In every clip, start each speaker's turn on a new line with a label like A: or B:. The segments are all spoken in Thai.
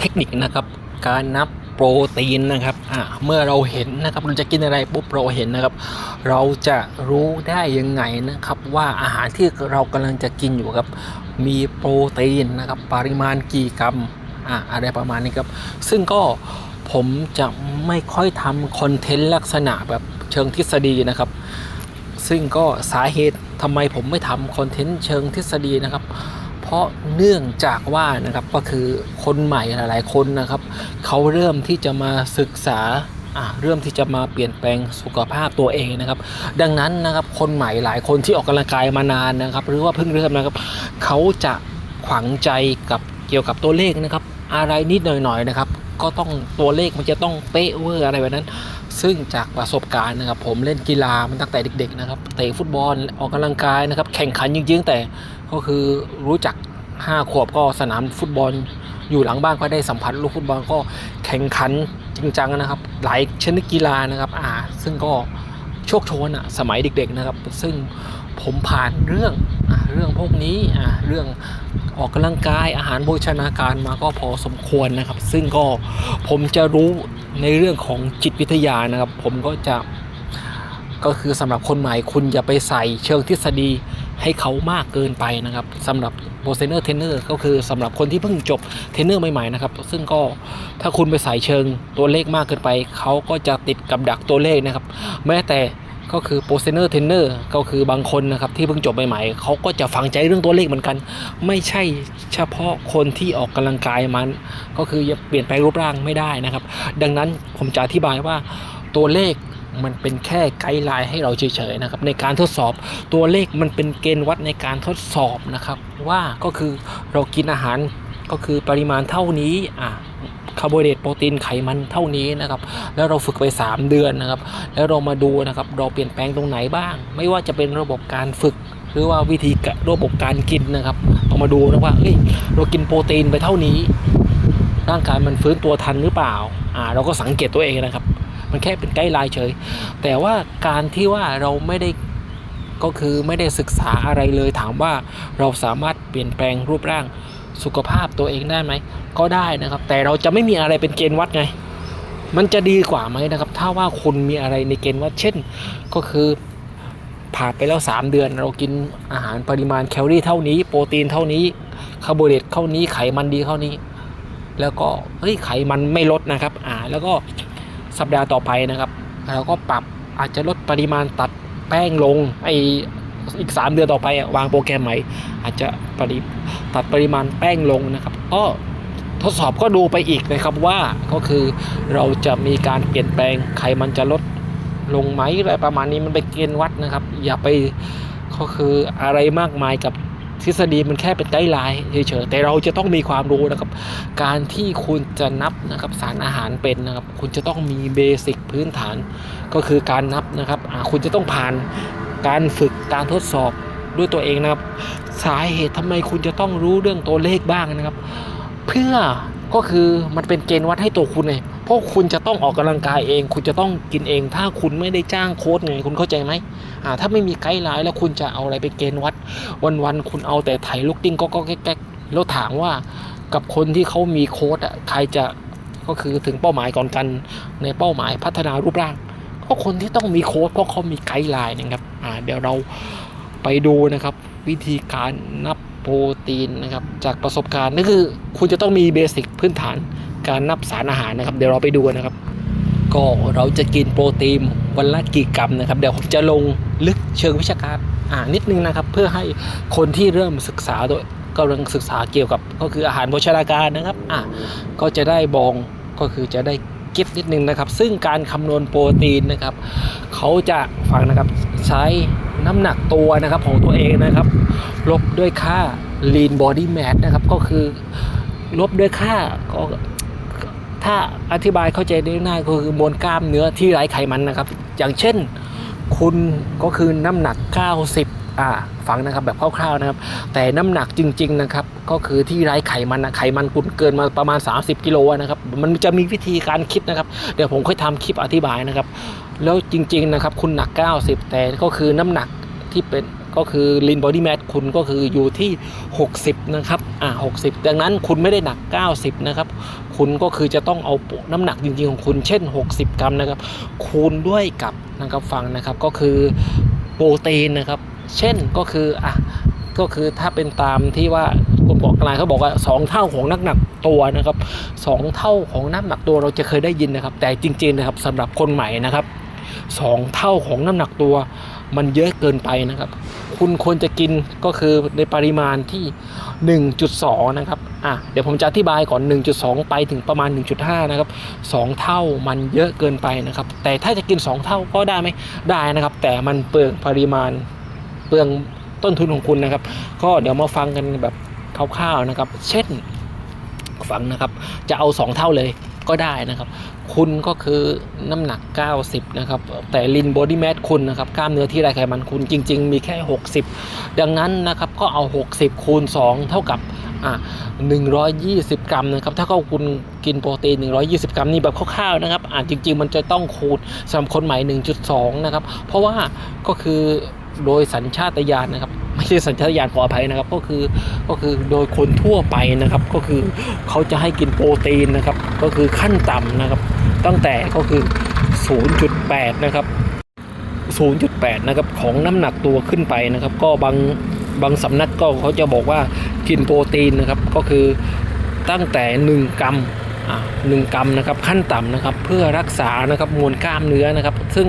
A: เทคนิคนะครับ การนับโปรตีนนะครับเมื่อเราเห็นนะครับเราจะกินอะไรปุ๊บเราเห็นนะครับ เราจะรู้ได้ยังไงนะครับ ว่าอาหารที่เรากำลังจะกินอยู่ครับ มีโปรตีนนะครับ ปริมาณกี่กรัมอ่าอะไรประมาณนี้ครับ ซึ่งก็ผมจะไม่ค่อยทำคอนเทนต์ลักษณะแบบเชิงทฤษฎีนะครับ ซึ่งก็สาเหตุทำไมผมไม่ทำคอนเทนต์เชิงทฤษฎีนะครับ เพราะเนื่องจากว่านะครับก็คือคนใหม่หลาย ๆ คนนะครับเขาเริ่มที่จะมาศึกษาอ่าเริ่มที่จะมาเปลี่ยนแปลงสุขภาพตัวเองนะครับ ดังนั้นนะครับคนใหม่หลายคนที่ออกกำลังกายมานานนะครับ หรือว่าเพิ่งเริ่มนะครับ เขาจะขวังใจกับเกี่ยวกับตัวเลขนะครับ อะไรนิดหน่อยๆนะครับ ก็ต้องตัวเลขมันจะต้องเป๊ะเวอร์อะไรแบบนั้น ซึ่งจากประสบการณ์นะครับผมเล่นกีฬามันตั้งแต่เด็ก ๆ นะครับเตะฟุตบอลออกกำลังกายนะครับ แข่งขันจริงๆ แต่ก็คือรู้จัก 5 ขวบก็สนามฟุตบอล อยู่หลังบ้านก็ได้สัมผัสลูกฟุตบอลก็แข่งขันจริงจังนะครับ หลายชนิดกีฬานะครับอ่าซึ่งก็โชคโชนอะสมัยเด็ก ๆนะครับ ซึ่งผมผ่านเรื่อง เรื่องพวกนี้อะเรื่องออกกำลังกายอาหารโภชนาการมาก็พอสมควรนะครับ ซึ่งก็ผมจะรู้ในเรื่องของจิตวิทยานะครับ ผมก็จะก็คือสำหรับคนใหม่คุณอย่าไปใส่เชิงทฤษฎีให้เขามากเกินไปนะครับสำหรับโปรเซเนอร์เทรนเนอร์ก็คือสำหรับคนที่เพิ่งจบเทรนเนอร์ใหม่ๆนะครับ ซึ่งก็ถ้าคุณไปใส่เชิงตัวเลขมากเกินไป เขาก็จะติดกับดักตัวเลขนะครับ แม้แต่ ก็คือโปรเซเนอร์เทนเนอร์ก็คือบางคนนะครับที่เพิ่งจบใหม่ๆเขาก็จะฝังใจเรื่องตัวเลขเหมือนกัน ไม่ใช่เฉพาะคนที่ออกกำลังกายมัน ก็คือจะเปลี่ยนแปลงรูปร่างไม่ได้นะครับ ดังนั้นผมจะอธิบายว่าตัวเลขมันเป็นแค่ไกด์ไลน์ให้เราเฉยๆนะครับในการทดสอบตัวเลขมันเป็นเกณฑ์วัดในการทดสอบนะครับ ว่าก็คือเรากินอาหารก็คือปริมาณเท่านี้อะ คาร์โบไฮเดรตโปรตีนไขมันเท่านี้นะครับแล้วเราฝึกไป 3 เดือนนะครับ แล้วเรามาดูนะครับเราเปลี่ยนแปลงตรงไหนบ้าง ไม่ว่าจะเป็นระบบการฝึก หรือว่าวิธีระบบการกินนะครับเอามาดูนะว่าเฮ้ยเรากินโปรตีนไปเท่านี้ ร่างกายมันฟื้นตัวทันหรือเปล่าอ่าเราก็สังเกตตัวเองนะครับ มันแค่เป็นไกด์ไลน์เฉย แต่ว่าการที่ว่าเราไม่ได้ก็คือไม่ได้ศึกษาอะไรเลยถามว่าเราสามารถเปลี่ยนแปลงรูปร่าง สุขภาพตัวเองได้ไหม ก็ได้นะครับ แต่เราจะไม่มีอะไรเป็นเกณฑ์วัดไง มันจะดีกว่าไหมนะครับ ถ้าว่าคุณมีอะไรในเกณฑ์วัดเช่น ก็คือผ่านไปแล้ว 3 เดือน เรากินอาหารปริมาณแคลอรี่เท่านี้ โปรตีนเท่านี้คาร์โบไฮเดรตเท่านี้ไขมันดีเท่านี้ แล้วก็เฮ้ยไขมันไม่ลดนะครับ อ่า แล้วก็สัปดาห์ต่อไปนะครับเราก็ปรับอาจจะลดปริมาณตัดแป้งลงไอ อีก 3 เดือนต่อไปอะวางโปรแกรมใหม่ อาจจะปริตัดปริมาณแป้งลงนะครับก็ทดสอบก็ดูไปอีกนะครับว่าก็คือเราจะมีการเปลี่ยนแปลงไขมันจะลดลงไหมอะไรประมาณนี้มันเป็นเกณฑ์วัดนะครับ อย่าไปก็คืออะไรมากมายกับทฤษฎีมันแค่เป็นไกด์ไลน์เฉยๆแต่เราจะต้องมีความรู้นะครับ การที่คุณจะนับนะครับสารอาหารเป็นนะครับ คุณจะต้องมีเบสิกพื้นฐาน ก็คือการนับนะครับคุณจะต้องผ่าน การฝึกการทดสอบด้วยตัวเองนะครับ สาเหตุทำไมคุณจะต้องรู้เรื่องตัวเลขบ้างนะครับ เพื่อก็คือมันเป็นเกณฑ์วัดให้ตัวคุณไงเพราะคุณจะต้องออกกำลังกายเอง คุณจะต้องกินเอง ถ้าคุณไม่ได้จ้างโค้ชไงคุณเข้าใจไหมอ่าถ้าไม่มีไกด์ไลน์แล้วคุณจะเอาอะไรไปเกณฑ์วัด วันๆคุณเอาแต่ไถลูกติ้งก็ก็แก๊กแล้วถามว่ากับคนที่เขามีโค้ดอะใครจะก็คือถึงเป้าหมายก่อนกันในเป้าหมายพัฒนารูปร่าง เพราะคนที่ต้องมีโค้ดเพราะเขามีไกด์ไลน์นะครับ อ่าเดี๋ยวเราไปดูนะครับ วิธีการนับโปรตีนนะครับจากประสบการณ์นั่นคือคุณจะต้องมีเบสิกพื้นฐานการนับสารอาหารนะครับ เดี๋ยวเราไปดูนะครับ ก็เราจะกินโปรตีนวันละกี่กรัมนะครับ เดี๋ยวผมจะลงลึกเชิงวิชาการอ่านิดนึงนะครับ เพื่อให้คนที่เริ่มศึกษาโดยกำลังศึกษาเกี่ยวกับ ก็คืออาหารโภชนาการนะครับอ่าก็จะได้บองก็คือจะได้ ก็บนิดนึงนะครับ ซึ่งการคำนวณโปรตีนนะครับเขาจะฟังนะครับใช้น้ำหนักตัวนะครับของตัวเองนะครับ ลบด้วยค่า lean body mass นะครับ ก็คือลบด้วยค่าก็ถ้าอธิบายเข้าใจได้ง่ายก็คือมวลกล้ามเนื้อที่ไร้ไขมันนะครับ อย่างเช่น คุณก็คือน้ำหนัก 90 อ่าฟังนะครับแบบคร่าวๆนะครับ แต่น้ำหนักจริง ๆนะครับ ก็คือที่ไร้ไขมันนะไขมันคุณเกินมาประมาณ 30 กิโลนะครับ มันจะมีวิธีการคิดนะครับ เดี๋ยวผมค่อยทำคลิปอธิบายนะครับ แล้วจริง ๆนะครับ คุณหนัก 90 แต่ก็คือน้ำหนักที่เป็นก็คือลินบอดี้แม s คุณก็คืออยู่ที่ 60 นะครับ อ่า60 ดังนั้นคุณไม่ได้หนัก 90 นะครับ คุณก็คือจะต้องเอาน้ำหนักจริง ๆ ของคุณ เช่น 60 กรัมนะครับ คูณด้วยกับนะครับฟังนะครับ ก็คือโปรตีนนะครับ เช่นก็คืออะก็คือถ้าเป็นตามที่ว่าคุณบอกกลายเขาบอกว่า 2 เท่าของน้ำหนักตัวนะครับ 2 เท่าของน้ำหนักตัวเราจะเคยได้ยินนะครับ แต่จริงๆนะครับสำหรับคนใหม่นะครับ 2 เท่าของน้ำหนักตัว มันเยอะเกินไปนะครับ คุณควรจะกินก็คือในปริมาณที่ 1.2 นะครับอะเดี๋ยวผมจะอธิบายก่อน 1.2 ไปถึงประมาณ 1.5 นะครับ 2 เท่ามันเยอะเกินไปนะครับ แต่ถ้าจะกิน 2 เท่าก็ได้ไหมได้นะครับ แต่มันเปลืองปริมาณ เปลืองต้นทุนของคุณนะครับ ก็เดี๋ยวมาฟังกันแบบคร่าวๆนะครับ เช่นฟังนะครับ จะเอา 2 เท่าเลยก็ได้นะครับ คุณก็คือน้ำหนัก 90 นะครับ แต่ลินบอดี้แม s คุณนะครับ กล้ามเนื้อที่ไรไขมันคุณจริง ๆ มีแค่ 60 ดังนั้นนะครับก็เอา 60 คูณ 2 เท่ากับอะ120 กรัมนะครับ ถ้าเกิดคุณกินโปรตีน 120 กรัมนี่แบบคร่าวๆนะครับ อะจริง ๆ มันจะต้องคูณสำหรับคนใหม่ 1.2 นะครับ เพราะว่าก็คือ โดยสัญชาตญาณนะครับไม่ใช่สัญชาตญาณขออภัยนะครับ ก็คือก็คือโดยคนทั่วไปนะครับ ก็คือเขาจะให้กินโปรตีนนะครับ ก็คือขั้นต่ำนะครับ ตั้งแต่ก็คือ 0.8 นะครับ 0.8 นะครับของน้ำหนักตัวขึ้นไปนะครับ ก็บางบางสำนักก็เขาจะบอกว่ากินโปรตีนนะครับ ก็คือตั้งแต่ 1 กรัมหนึ่งกรัมนะครับขั้นต่ำนะครับเพื่อรักษานะครับมวลกล้ามเนื้อนะครับ ซึ่ง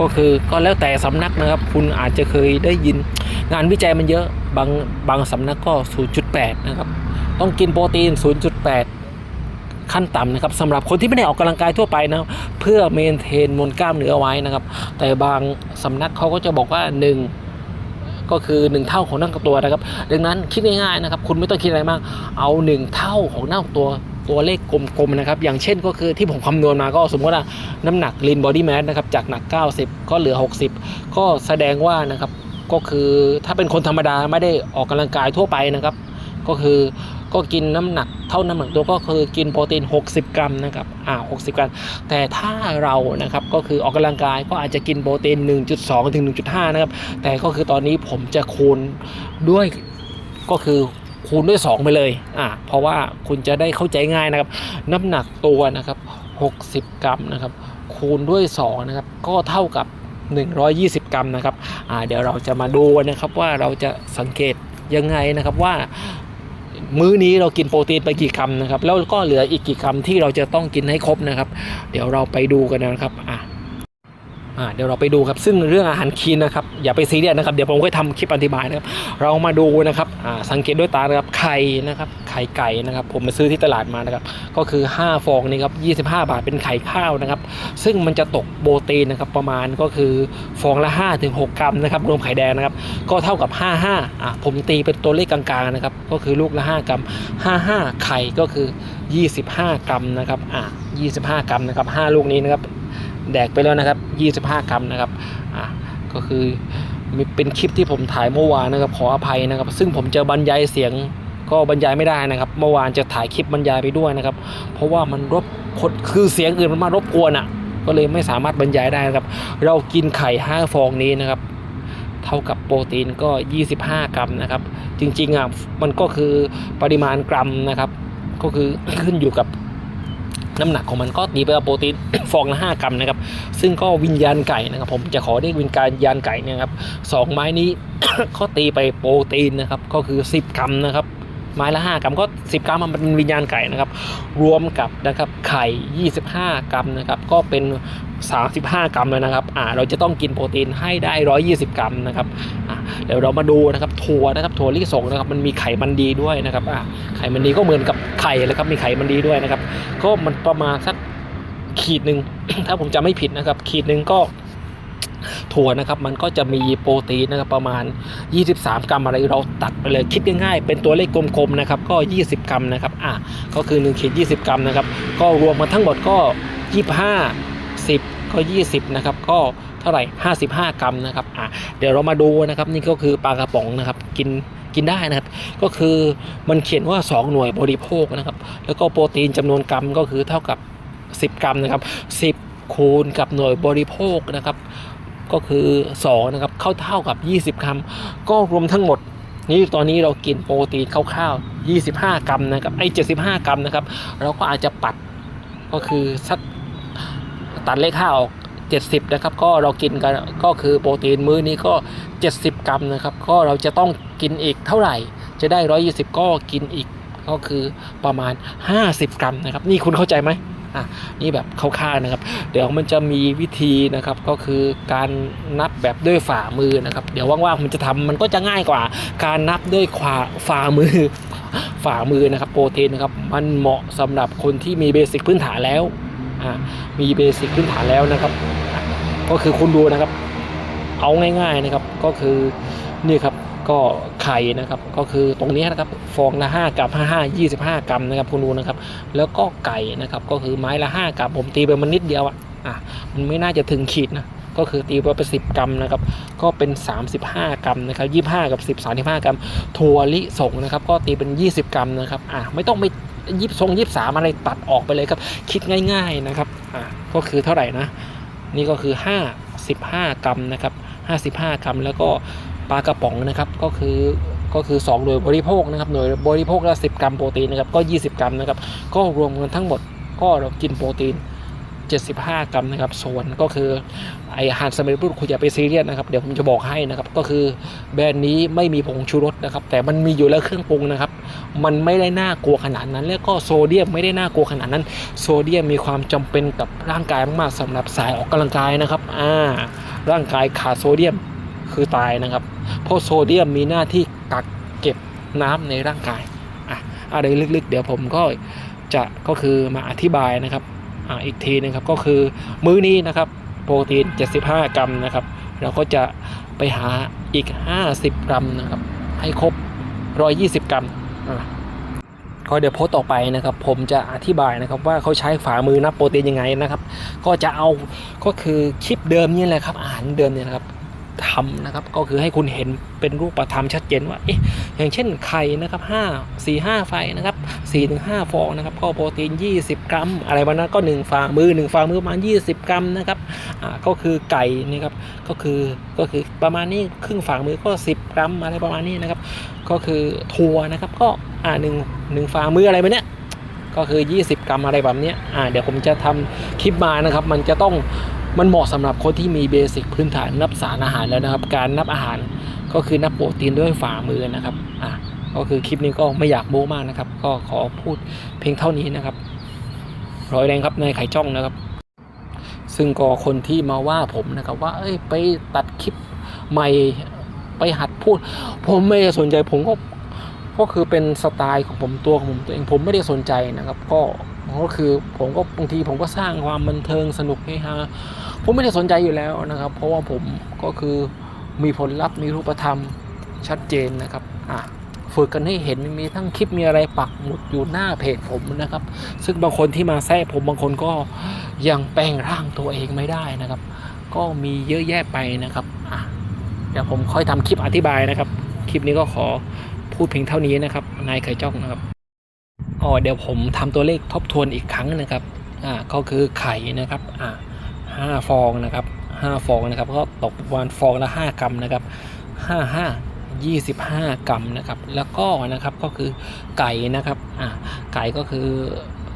A: ก็คือก็แล้วแต่สำนักนะครับ คุณอาจจะเคยได้ยิน งานวิจัยมันเยอะบางบางสำนักก็ 0.8 นะครับ ต้องกินโปรตีน 0.8 ขั้นต่ำนะครับสำหรับคนที่ไม่ได้ออกกำลังกายทั่วไปนะเพื่อเมนเทนมวลกล้ามเนื้อไว้นะครับ แต่บางสำนักเขาก็จะบอกว่า 1 ก็คือ 1 เท่าของน้ำตัวนะครับ ดังนั้นคิดง่ายๆนะครับ คุณไม่ต้องคิดอะไรมาก เอา 1 เท่าของน้ำตัว ตัวเลขกลมๆนะครับ อย่างเช่นก็คือที่ผมคำนวณมาก็สมมติว่าน้ำหนักลีนบอดี้แม s นะครับจากหนัก 90 ก็เหลือ 60 ก็แสดงว่านะครับก็คือถ้าเป็นคนธรรมดาไม่ได้ออกกำลังกายทั่วไปนะครับ ก็คือก็กินน้ำหนักเท่าน้ำหนักตัวก็คือกินโปรตีน 60 กรัมนะครับอ่า60 กรัม แต่ถ้าเรานะครับก็คือออกกำลังกายก็อาจจะกินโปรตีน 1.2 ถึง 1.5 นะครับ แต่ก็คือตอนนี้ผมจะคูณด้วยก็คือ คูณด้วย 2 ไปเลยอ่าเพราะว่าคุณจะได้เข้าใจง่ายนะครับ น้ำหนักตัวนะครับ 60 กรัมนะครับ คูณด้วย2นะครับ ก็เท่ากับ 120 กรัมนะครับอ่าเดี๋ยวเราจะมาดูนะครับว่าเราจะสังเกตยังไงนะครับว่ามื้อนี้เรากินโปรตีนไปกี่กรัมนะครับ แล้วก็เหลืออีกกี่กรัมที่เราจะต้องกินให้ครบนะครับ เดี๋ยวเราไปดูกันนะครับอะอ่า เดี๋ยวเราไปดูครับซึ่งเรื่องอาหารคีนนะครับอย่าไปซีเรียสนะครับเดี๋ยวผมก็ทำคลิปอธิบายนะครับเรามาดูนะครับอ่าสังเกตด้วยตานะครับไข่นะครับไข่ไก่นะครับผมไปซื้อที่ตลาดมานะครับก็คือ 5 ฟองนี่ครับ25 บาทเป็นไข่ข้าวนะครับซึ่งมันจะตกโปรตีนนะครับประมาณก็คือฟองละ5ถึง6กรัมนะครับรวมไข่แดงนะครับก็เท่ากับ 55อะผมตีเป็นตัวเลขกลางๆนะครับก็คือลูกละ 5 กรัม 55 ไข่ก็คือ 25 กรัมนะครับอะ25 กรัมนะครับ5ลูกนี้นะครับ แดกไปแล้วนะครับ 25 กรัมนะครับอะก็คือมีเป็นคลิปที่ผมถ่ายเมื่อวานนะครับขออภัยนะครับ ซึ่งผมจะบรรยายเสียงก็บรรยายไม่ได้นะครับ เมื่อวานจะถ่ายคลิปบรรยายไปด้วยนะครับ เพราะว่ามันรบคนคือเสียงอื่นมันมารบกวนอะ ก็เลยไม่สามารถบรรยายได้นะครับ เรากินไข่5ฟองนี้นะครับเท่ากับโปรตีนก็ 25 กรัมนะครับ จริงๆอะมันก็คือปริมาณกรัมนะครับ ก็คือขึ้นอยู่กับ น้ำหนักของมันก็ตีไปกับโปรตีนฟองละ5กรัมนะครับ ซึ่งก็วิญญาณไก่นะครับ ผมจะขอเรียกวิญญาณไก่นี่ครับสองไม้นี้ก็ตีไปโปรตีนนะครับ ก็คือ 10 กรัมนะครับไม้ละ 5 กรัมก็ 10 กรัมมันเป็นวิญญาณไก่นะครับ รวมกับนะครับไข่ 25 กรัมนะครับ ก็เป็น 35 กรัมเลยนะครับอ่าเราจะต้องกินโปรตีนให้ได้ 120 กรัมนะครับอ่าเดี๋ยวเรามาดูนะครับถั่วนะครับถั่วลิสงนะครับมันมีไขมันดีด้วยนะครับอ่าไขมันดีก็เหมือนกับไข่เลยครับมีไขมันดีด้วยนะครับ ก็มันประมาณสักขีดหนึ่งถ้าผมจำไม่ผิดนะครับ ขีดหนึ่งก็ถั่วนะครับมันก็จะมีโปรตีนนะครับประมาณ 23 กรัมอะไรเราตัดไปเลยคิดง่ายๆเป็นตัวเลขกลมๆนะครับก็ 20 กรัมนะครับอะก็คือ1ขีด20 กรัมนะครับก็รวมมาทั้งหมดก็ 25 10 ก็ 20 นะครับ ก็เท่าไหร่ 55 กรัมนะครับอะเดี๋ยวเรามาดูนะครับ นี่ก็คือปลากระป๋องนะครับ กินกินได้นะครับ ก็คือมันเขียนว่า 2 หน่วยบริโภคนะครับ แล้วก็โปรตีนจำนวนกรัมก็คือเท่ากับ 10 กรัมนะครับ 10 คูณกับหน่วยบริโภคนะครับ ก็คือ2นะครับ เข้าเท่ากับ 20 กรัม ก็รวมทั้งหมดนี่ตอนนี้เรากินโปรตีนคร่าวๆ 25 กรัมนะครับ ไอ้ 75 กรัมนะครับ เราก็อาจจะปัดก็คือสัก ตัดเลข5ออก 70 นะครับ ก็เรากินกันก็คือโปรตีนมื้อนี้ก็ 70 กรัมนะครับ ก็เราจะต้องกินอีกเท่าไหร่ จะได้ 120 ก็กินอีกก็คือประมาณ 50 กรัมนะครับ นี่คุณเข้าใจไหมอะนี่แบบคร่าวๆนะครับ เดี๋ยวมันจะมีวิธีนะครับก็คือการนับแบบด้วยฝ่ามือนะครับ เดี๋ยวว่างๆผมจะทำมันก็จะง่ายกว่า การนับด้วยขวาฝ่ามือ ฝ่ามือนะครับโปรตีนนะครับ มันเหมาะสำหรับคนที่มีเบสิกพื้นฐานแล้ว มีเบสิกพื้นฐานแล้วนะครับ ก็คือคุณดูนะครับ เอาง่าย ๆนะครับ ก็คือนี่ครับก็ไข่นะครับ ก็คือตรงนี้นะครับฟองละ5กรัม5 5 25 กรัมนะครับคุณดูนะครับ แล้วก็ไก่นะครับก็คือไม้ละ 5กรัมผมตีไปมันนิดเดียวอะอะมันไม่น่าจะถึงขีดนะก็คือตีไปเป็น10กรัมนะครับ ก็เป็น 35 กรัมนะครับ25กับ10 35กรัมถั่วลิสงนะครับ ก็ตีเป็น 20 กรัมนะครับ อะไม่ต้องไป ยิบทรงยิบสามอะไรตัดออกไปเลยครับ คิดง่ายๆนะครับอ่าก็คือเท่าไหร่นะ นี่ก็คือ 55 กรัมนะครับ 55 กรัมแล้วก็ปลากระป๋องนะครับก็คือก็คือ 2 หน่วยบริโภคนะครับหน่วยบริโภคละ10 กรัมโปรตีนนะครับก็ 20 กรัมนะครับก็รวมกันทั้งหมดก็เรากินโปรตีน 75 กรัมนะครับ ส่วนก็คือไอาหารสำเร็จรูปคุณอย่าไปซีเรียสนะครับ เดี๋ยวผมจะบอกให้นะครับ ก็คือแบรนด์นี้ไม่มีผงชูรสนะครับ แต่มันมีอยู่แล้วเครื่องปรุงนะครับ มันไม่ได้น่ากลัวขนาดนั้น แล้วก็โซเดียมไม่ได้น่ากลัวขนาดนั้น โซเดียมมีความจำเป็นกับร่างกายมากๆสำหรับสายออกกำลังกายนะครับ อ่า ร่างกายขาดโซเดียมคือตายนะครับ เพราะโซเดียมมีหน้าที่กักเก็บน้ำในร่างกาย อะ อะไรลึกๆ เดี๋ยวผมก็จะก็คือมาอธิบายนะครับ อีกทีนะครับก็คือมื้อนี้นะครับโปรตีน 75 กรัมนะครับ เราก็จะไปหาอีก 50 กรัมนะครับ ให้ครบ 120 กรัมอะก็เดี๋ยวโพสต์ต่อไปนะครับ ผมจะอธิบายนะครับว่าเขาใช้ฝ่ามือนับโปรตีนยังไงนะครับ ก็จะเอาก็คือคลิปเดิมนี่แหละครับอาหารเดิมเนี่ยนะครับทำนะครับก็คือให้คุณเห็นเป็นรูปธรรมชัดเจนว่าเอ๊ะอย่างเช่นไข่นะครับ5 4 5ไฟนะครับ 4ถึง5ฟองนะครับก็โปรตีน 20 กรัม อะไรประมาณนั้นก็ 1 ฝ่ามือ 1 ฝ่ามือประมาณ 20 กรัมนะครับอ่าก็คือไก่นะครับก็คือก็คือประมาณนี้ครึ่งฝ่ามือก็ 10 กรัมอะไรประมาณนี้นะครับก็คือถั่วนะครับก็อ่าหนึ่งหนึ่งฝ่ามืออะไรแบบเนี้ยก็คือ 20 กรัมอะไรแบบนี้อ่าเดี๋ยวผมจะทำคลิปมานะครับ มันจะต้องมันเหมาะสำหรับคนที่มีเบสิกพื้นฐานนับสารอาหารแล้วนะครับ การนับอาหารก็คือนับโปรตีนด้วยฝ่ามือนะครับอ่า ก็คือคลิปนี้ก็ไม่อยากโม้มากนะครับ ก็ขอพูดเพียงเท่านี้นะครับร้อยแรงครับในไข่จ้องนะครับ ซึ่งก็คนที่มาว่าผมนะครับ ว่า เอ้ยไปตัดคลิปใหม่ไปหัดพูด ผมไม่ได้สนใจผมก็ก็คือเป็นสไตล์ของผมตัวของผมตัวเองผมไม่ได้สนใจนะครับ ก็ก็คือผมก็บางทีผมก็สร้างความบันเทิงสนุกให้ฮาผมไม่ได้สนใจอยู่แล้วนะครับ เพราะว่าผมก็คือมีผลลัพธ์มีรูปธรรมชัดเจนนะครับอะ ฝึกกันให้เห็นมีทั้งคลิปมีอะไรปักหมุดอยู่หน้าเพจผมนะครับ ซึ่งบางคนที่มาแทรกผมบางคนก็ยังแปลงร่างตัวเองไม่ได้นะครับ ก็มีเยอะแยะไปนะครับอะเดี๋ยวผมค่อยทำคลิปอธิบายนะครับ คลิปนี้ก็ขอพูดเพียงเท่านี้นะครับ นายไข่จ้องนะครับอ๋อเดี๋ยวผมทำตัวเลขทบทวนอีกครั้งนะครับอ่าก็คือไข่นะครับอ่าห้าฟองนะครับห้าฟองนะครับ ก็ตกประมาณฟองละห้ากรัมนะครับห้าห้า ยี่สิบห้ากรัมนะครับ แล้วก็นะครับก็คือไก่นะครับอ่าไก่ก็คือ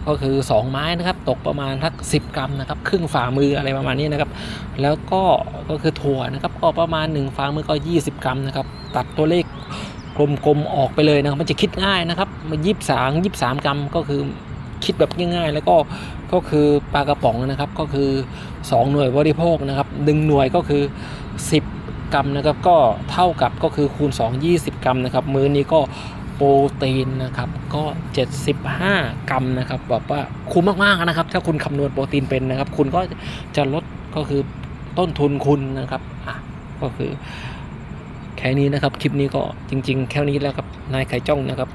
A: ก็คือ 2 ไม้นะครับ ตกประมาณทัก10 กรัมนะครับ ครึ่งฝ่ามืออะไรประมาณนี้นะครับ แล้วก็ก็คือถั่วนะครับ ก็ประมาณ 1 ฝ่ามือก็ 20 กรัมนะครับ ตัดตัวเลขกลมๆออกไปเลยนะครับ มันจะคิดง่ายนะครับมันยี่สามยี่สามกรัมก็คือคิดแบบง่ายๆ แล้วก็ก็คือปลากระป๋องนะครับก็คือ 2 หน่วยบริโภคนะครับหนึ่งหน่วยก็คือ 10 กรัมนะครับก็เท่ากับก็คือคูณ 2 20 กรัมนะครับมื้อนี้ก็โปรตีนนะครับก็ 75 กรัมนะครับแบบว่าคุ้มมากๆนะครับ ถ้าคุณคำนวณโปรตีนเป็นนะครับ คุณก็จะลดก็คือต้นทุนคุณนะครับอะก็คือแค่นี้นะครับ คลิปนี้ก็จริง ๆ แค่นี้แล้วครับนายไข่จ้องนะครับ